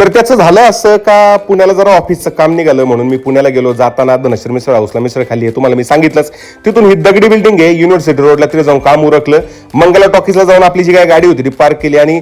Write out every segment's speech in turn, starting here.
तर त्याचं झालं असं का पुण्याला जरा ऑफिसचं काम निघालं म्हणून? मी पुण्याला गेलो जाताना धनश्री मिसळ हाऊसला मिसळ खाली आहे तुम्हाला मी सांगितलंच. तिथून ही दगडी बिल्डिंग आहे युनिव्हर्सिटी रोडला तिथे जाऊन काम उरकलं. मंगला टॉकीजला जाऊन आपली जी काय गाडी होती ती पार्क केली आणि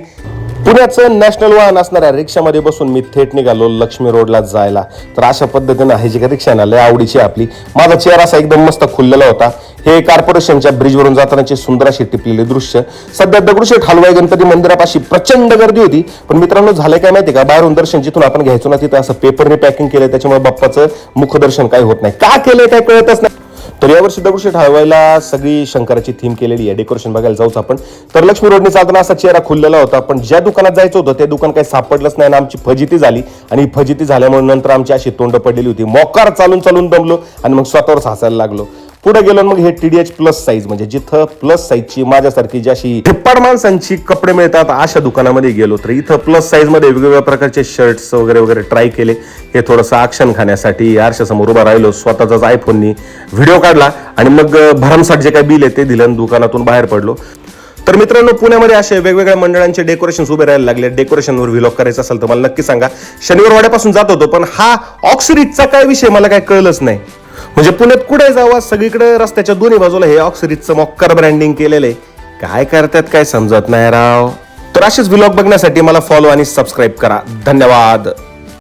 पुण्याचं नॅशनल वाहन असणाऱ्या रिक्षामध्ये बसून मी थेट निघालो लक्ष्मी रोडला जायला. तर अशा पद्धतीनं आहे जी काय रिक्षा आहे ना लय आवडीची आपली. माझा चेहरा असा एकदम मस्त खुललेला होता. हे कॉर्पोरेशनच्या ब्रिजवरून जातानाचे सुंदर असे टिपलेले दृश्य सध्या दगडूशेठ हलवाई गणपती मंदिरापाशी प्रचंड गर्दी होती. पण मित्रांनो झाले काय माहिती का? बाहेरून दर्शन जिथून आपण घ्यायचो ना तिथं असं पेपरने पॅकिंग केलंय त्याच्यामुळे बाप्पाचं मुखदर्शन काही होत नाही. का केलंय काय कळतच नाही. तर यावर्षी दगडूशेठ हलवाईला सगळी शंकराची थीम केलेली आहे. डेकोरेशन बघायला जाऊच आपण. तर लक्ष्मी रोडने चालताना असा चेहरा खुललेला होता पण ज्या दुकानात जायचं होतं ते दुकान काही सापडलंच नाही आणि आमची फजिती झाली. आणि फजिती झाल्यामुळे नंतर आमची अशी तोंड पडलेली होती. मोकार चालून चालून दमलो आणि मग स्वतःवर हसायला लागलो. पुढे गेलो मग हे टीडीएच प्लस साईज म्हणजे जिथं प्लस साईजची माझ्यासारखी जी अशी माणसांची कपडे मिळतात अशा दुकानामध्ये गेलो. तर इथं प्लस साईजमध्ये वेगवेगळ्या प्रकारचे शर्ट्स वगैरे वगैरे ट्राय केले. हे थोडंसं आक्षण खाण्यासाठी आरशासमोर उभा राहिलो. स्वतःचाच आयफोननी व्हिडिओ काढला आणि मग भरमसाठ जे काय बिल आहे ते दिलं आणि दुकानातून बाहेर पडलो. तर मित्रांनो पुण्यामध्ये असे वेगवेगळ्या मंडळांचे डेकोरेशन उभे राहायला लागले. डेकोरेशनवर व्हिलॉग करायचं असेल तर मला नक्की सांगा. शनिवार वाड्यापासून जात होतो पण हा ऑक्सिडीजचा काय विषय मला काय कळलंच नाही. म्हणजे पुण्यात कुठे जावा? सगळीकडे रस्त्याच्या दोन्ही बाजूला हे ऑक्सिरीजचं मॉक्कर ब्रँडिंग केलेलं आहे. काय करतात काय समजत नाही राव? तर असेच ब्लॉग बघण्यासाठी मला फॉलो आणि सबस्क्राईब करा. धन्यवाद.